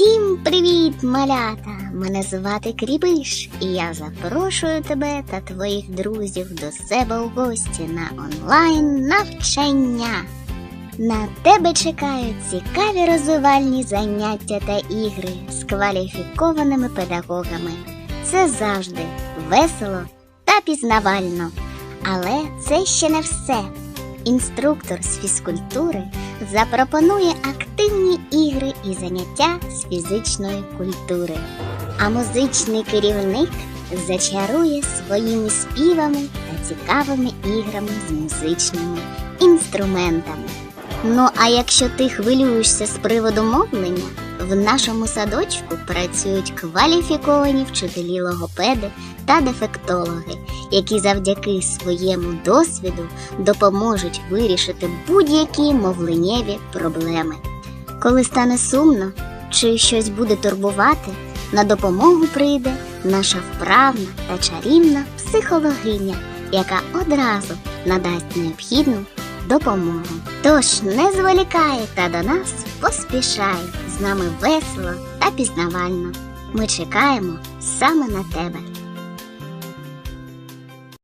Всім привіт, малята! Мене звати Кріпиш, і я запрошую тебе та твоїх друзів до себе у гості на онлайн навчання. На тебе чекають цікаві розвивальні заняття та ігри з кваліфікованими педагогами. Це завжди весело та пізнавально. Але це ще не все. Інструктор з фізкультури запропонує активні ігри і заняття з фізичної культури. А музичний керівник зачарує своїми співами та цікавими іграми з музичними інструментами. Ну а якщо ти хвилюєшся з приводу мовлення, в нашому садочку працюють кваліфіковані вчителі логопеди та дефектологи, які завдяки своєму досвіду допоможуть вирішити будь-які мовленнєві проблеми. Коли стане сумно чи щось буде турбувати, на допомогу прийде наша вправна та чарівна психологиня, яка одразу надасть необхідну допомогу. Тож не зволікай та до нас поспішай. З нами весело та пізнавально. Ми чекаємо саме на тебе.